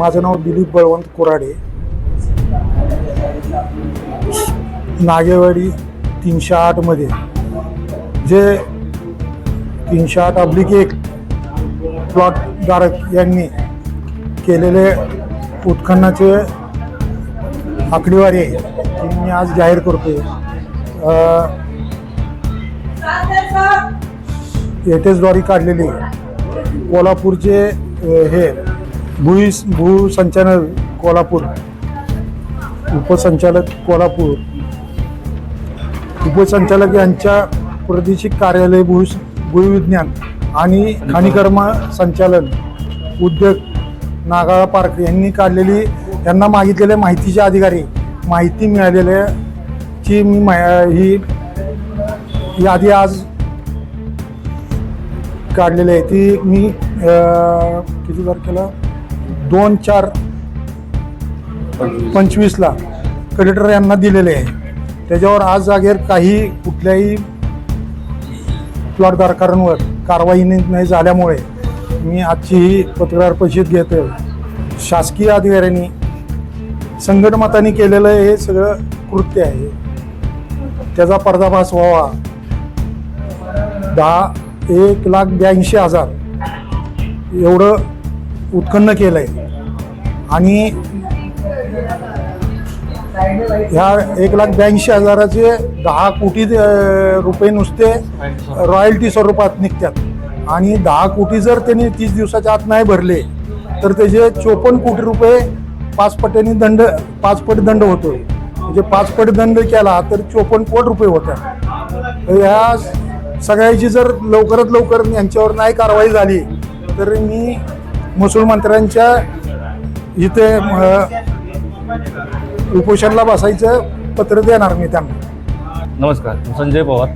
माझं नाव दिलीप बळवंत कुराडे. नागेवाडी तीनशे आठमध्ये जे तीनशे आठ अब्लिक एक प्लॉटधारक यांनी केलेले उत्खननाचे आकडेवारी आहे ती मी आज जाहीर करतोय. अ, एटेसद्वारे काढलेली कोल्हापूरचे हे भुई भूसंचालक कोल्हापूर. उपसंचालक कोल्हापूर. उपसंचालक यांच्या प्रादेशिक कार्यालय भू भूविज्ञान आणि खाणीकर्म संचालन उद्योग नागाळा पार्क यांनी काढलेली यांना मागितलेल्या माहितीचे अधिकारी माहिती मिळालेल्याची मी मा ही यादी आज काढलेली आहे. ती मी किती तारखेला? दोन चार पंचवीसला कलेक्टर यांना दिलेले आहे. त्याच्यावर आज जागेवर काही कुठल्याही प्लॉटधारकांवर कारवाई नाही झाल्यामुळे मी आजची ही पत्रकार परिषद घेतो शासकीय अधिकाऱ्यांनी संघटमताने केलेलं हे सगळं कृत्य आहे. त्याचा पर्दाभास व्हावा. दहा एक लाख ब्याऐंशी हजार एवढं उत्खन्न केलं आहे आणि ह्या एक लाख ब्याऐंशी हजाराचे दहा कोटी रुपये नुसते रॉयल्टी स्वरूपात निघतात. आणि दहा कोटी जर त्यांनी तीस दिवसाच्या आत नाही भरले तर त्याचे चोपन्न कोटी रुपये पाच दंड पाच पट दंड होतोय. म्हणजे पाच पट दंड केला तर चोपन्न कोटी रुपये होतात तर ह्या सगळ्याची जर लवकरात लवकर यांच्यावर नाही कारवाई झाली तर मी महसूल मंत्र्यांच्या इथे अं, उपोषणला बसायचं पत्र देणार मी त्यांना. नमस्कार संजय पवार.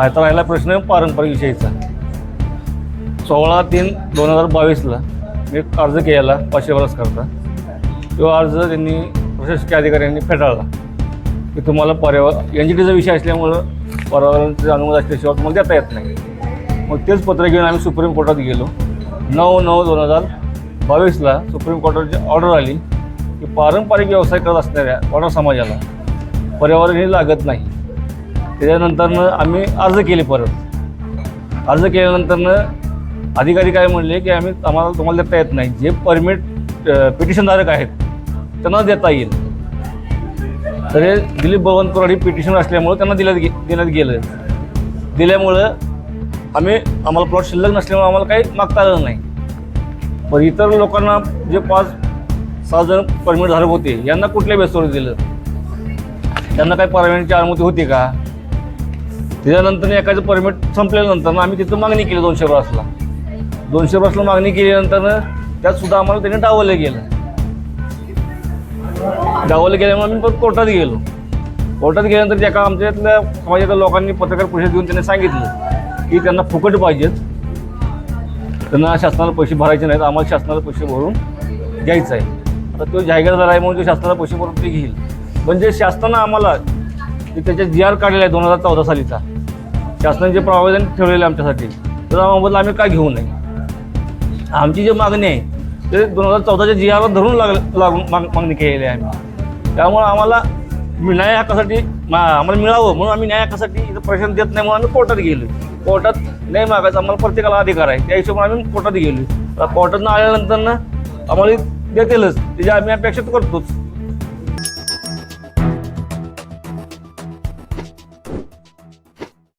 आता राहिला प्रश्न पारंपरिक विषयीचा. सोळा तीन दोन हजार बावीसला मी अर्ज केला पाचशे वर्ष करता. तो अर्ज त्यांनी प्रशासकीय अधिकाऱ्यांनी फेटाळला. की तुम्हाला पर्यावरण एन जी टीचा विषय असल्यामुळं पर्यावरणाचे अनुमती असल्याशिवाय तुम्हाला देता येत नाही. मग तेच पत्र घेऊन आम्ही सुप्रीम कोर्टात गेलो. नऊ नऊ दोन हजार बावीसला सुप्रीम कोर्टाची ऑर्डर आली की पारंपरिक व्यवसाय करत असणाऱ्या वाडा समाजाला पर्यावरण हे लागत नाही. त्याच्यानंतरनं आम्ही अर्ज केले परत. अर्ज केल्यानंतरनं अधिकारी काय म्हणले की आम्ही आम्हाला तुम्हाला देता येत नाही. जे परमिट पिटिशनधारक आहेत त्यांना देता येईल. तर हे दिलीप बळवंत कोराडी पिटिशन असल्यामुळं त्यांना दिल्यात गे देण्यात गेलं. दिल्यामुळं आम्ही आम्हाला प्लॉट शिल्लक नसल्यामुळे आम्हाला काही मागता आलं नाही. पण इतर लोकांना जे पाच सहा जण परमिट धारक होते यांना कुठल्या बेसवर दिलं? त्यांना काही परमिटची अनुमती होती का? त्याच्यानंतर एखादं परमिट संपल्यानंतर आम्ही तिथं मागणी केली दोनशे ब्रासला दोनशे ब्रासला मागणी केल्यानंतर त्यात सुद्धा आम्हाला त्याने डावलं गेलं. डावलं गेल्यामुळे आम्ही परत कोर्टात गेलो. कोर्टात गेल्यानंतर एका आमच्यातल्या समाजातल्या लोकांनी पत्रकार परिषद घेऊन त्यांनी सांगितलं. की त्यांना फुकट पाहिजेत त्यांना शासनाला पैसे भरायचे नाहीत आम्हाला शासनाला पैसे भरून घ्यायचं आहे. आता तो जाहीरदार आहे म्हणून तो शासनाला पैसे भरून ते घेईल. म्हणजे शासनानं आम्हाला ते त्याचे जी आर काढलेला आहे दोन हजार चौदा सालीचा. शासनाने जे प्रावधान ठेवलेलं आहे आमच्यासाठी तर आम्हाला आम्ही काय घेऊ नये. आमची जी मागणी आहे ते दोन हजार चौदाच्या जी आरला धरून लाग लागून माग मागणी केलेली आहे आम्ही. त्यामुळं आम्हाला न्याय हक्कासाठी मा आम्हाला मिळावं म्हणून आम्ही न्याय हक्कासाठी इथं प्रशासन देत नाही म्हणून आम्ही कोर्टात गेलो कोर्टात नाही मागायचा आम्हाला प्रत्येकाला अधिकार आहे. त्या हिशोबाने आम्ही कोर्टात गेलो. कोर्टात आल्यानंतर ना आम्हाला देतीलच. त्याची आम्ही अपेक्षा करतोच.